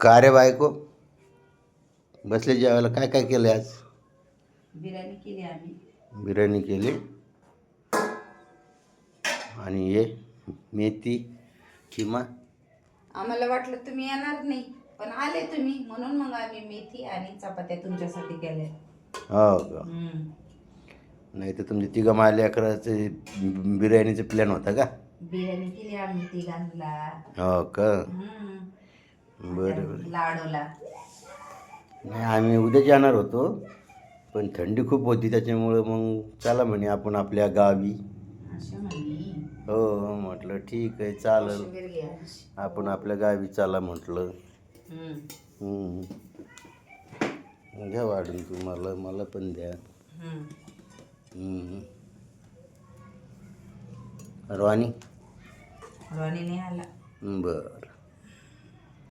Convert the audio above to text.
का रे बायको? बसले जेवायला काय काय केलं आज? बिर्याणी केली आम्ही. बिर्याणी केली. आणि हे मेथी किमा आम्हाला वाटलं तुम्ही येणार नाही पण आले तुम्ही. म्हणून मग आम्ही मेथी आणि चपात्या तुमच्यासाठी केल्या. हो का? हम्म. नाही तर तुमचे तिघं माल्या करायचे बिर्याणीचा प्लॅन होता का? बिर्याणी केली आम्ही तिघांना. हो का? हम्म. बरं बरं लाडूला नाही आम्ही उद्याच येणार होतो पण थंडी खूप होती त्याच्यामुळं मग चला म्हणे आपण आपल्या गावी म्हणली हो म्हटलं ठीक आहे चालेल कोशिंबीर घ्या. आपण आपल्या गावी चला म्हटलं हम्म. हम्म. घ्या वाढून तुम्हाला मला पण द्या हम्म. हम्म. रवानी रोहनी नाही आला बरं